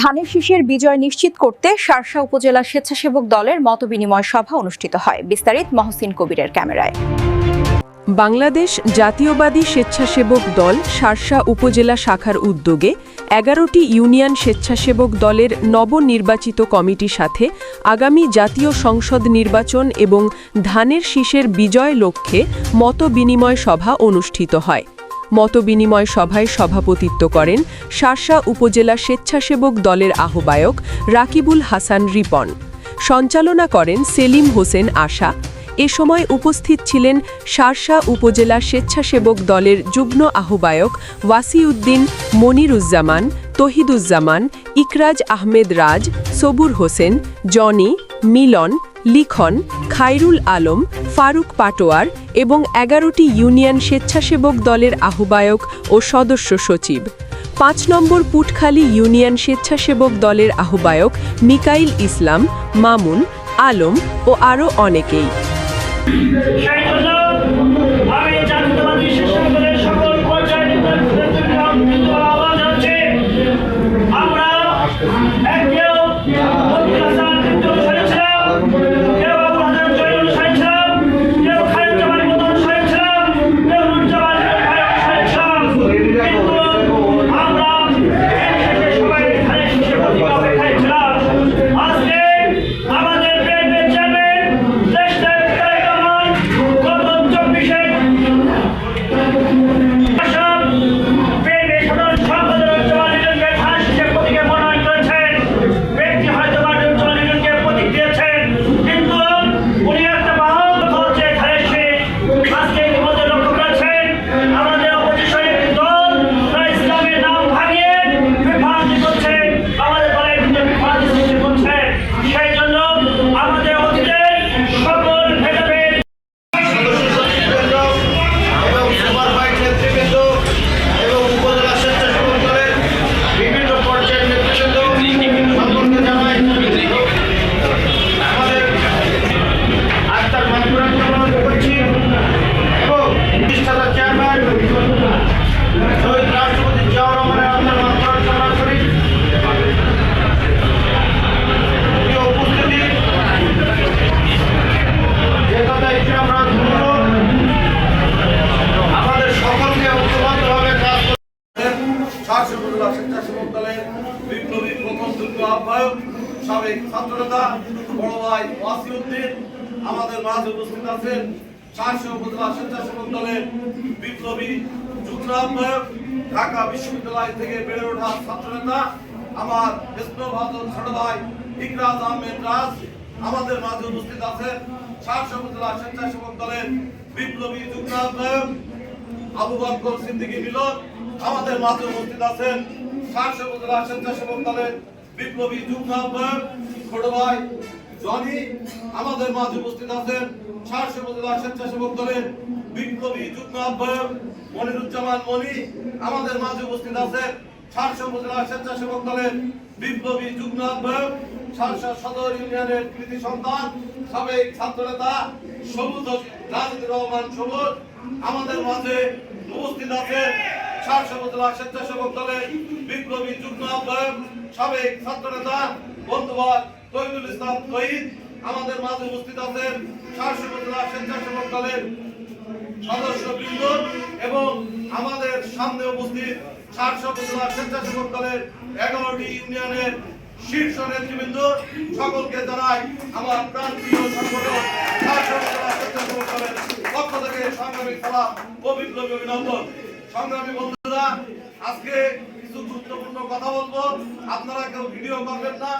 ধানের শীষের বিজয় নিশ্চিত করতে শার্শা উপজেলা স্বেচ্ছাসেবক দলের মতবিনিময় সভা অনুষ্ঠিত হয়। বিস্তারিত মহসিন কবিরের ক্যামেরায়। বাংলাদেশ জাতীয়বাদী স্বেচ্ছাসেবক দল শার্শা উপজেলা শাখার উদ্যোগে এগারোটি ইউনিয়ন স্বেচ্ছাসেবক দলের নবনির্বাচিত কমিটির সাথে আগামী জাতীয় সংসদ নির্বাচন এবং ধানের শীষের বিজয় লক্ষ্যে মতবিনিময় সভা অনুষ্ঠিত হয়। মতবিনিময় সভায় সভাপতিত্ব করেন শার্শা উপজেলা স্বেচ্ছাসেবক দলের আহ্বায়ক রাকিবুল হাসান রিপন। সঞ্চালনা করেন সেলিম হোসেন আশা। এ সময় উপস্থিত ছিলেন শার্শা উপজেলা স্বেচ্ছাসেবক দলের যুগ্ম আহ্বায়ক ওয়াসিউদ্দিন মনিরুজ্জামান, তহিদুজ্জামান, ইকরাজ আহমেদ রাজ, সবুর হোসেন, জনি, মিলন, লিখন, খায়রুল আলম ফারুক পাটোয়ার এবং এগারোটি ইউনিয়ন স্বেচ্ছাসেবক দলের আহ্বায়ক ও সদস্য সচিব। পাঁচ নম্বর পুটখালী ইউনিয়ন স্বেচ্ছাসেবক দলের আহ্বায়ক মিকাইল ইসলাম, মামুন, আলম ও আরও অনেকেই। সাবেক ছাত্রনেতা বড় ভাই ওয়াসিউদ্দিন, আমাদের মাঝে উপস্থিত আছেন শাসক উপজেলা স্বেচ্ছাসেবক দলের বিপ্লবী যুগ্ম আহ্বায়ক ঢাকা বিশ্ববিদ্যালয় থেকে বেড়ে ওঠা ছাত্রনেতা, আমার স্নেহভাজন ছোট ভাই ইকরাজ আহমেদ রাজ, আমাদের মাঝে উপস্থিত আছেন শাসক উপজেলা স্বেচ্ছাসেবক দলের বিপ্লবী যুগ্ম আহ্বায়ক আবু বকর সিদ্দিকী মিলন, আমাদের মাঝে উপস্থিত আছেন শাসক উপজেলা স্বেচ্ছাসেবক দলের বিপ্লবী যুগ্ম আহ্বায়ক জনি আমাদের মাঝে উপস্থিত আছেন। মনি আমাদের মাঝে উপস্থিত আছেন। উপজেলা স্বেচ্ছাসেবক বিপ্লবী সদর ইউনিয়নের কৃতি সন্তান ছাত্রনেতা সবুজ রহমান আমাদের মাঝে উপস্থিত আছেন। উপজেলা স্বেচ্ছাসেবক দলের বিপ্লবী যুগ্ম আহ্বায়ক, সাবেক ছাত্রনেতা, বন্ধুবাদ তৈদুল ইসলাম তহিদ আমাদের মাঝে উপস্থিত আছেন উপজেলা স্বেচ্ছাসেবক দলের সদস্য বৃন্দ এবং আমাদের সামনে উপস্থিত উপজেলা স্বেচ্ছাসেবক দলের এগারোটি ইউনিয়নের শীর্ষ নেতৃবৃন্দ। সকলকে জানাই আমার সংগঠন উপজেলা স্বেচ্ছাসেবক দলের পক্ষ থেকে সংগ্রামী সালাম ও বিপ্লবী অভিনন্দন। সংগ্রামী বন্ধুরা আজকে কিছু গুরুত্বপূর্ণ কথা বলব। আপনারা কেউ ভিডিও করবেন না।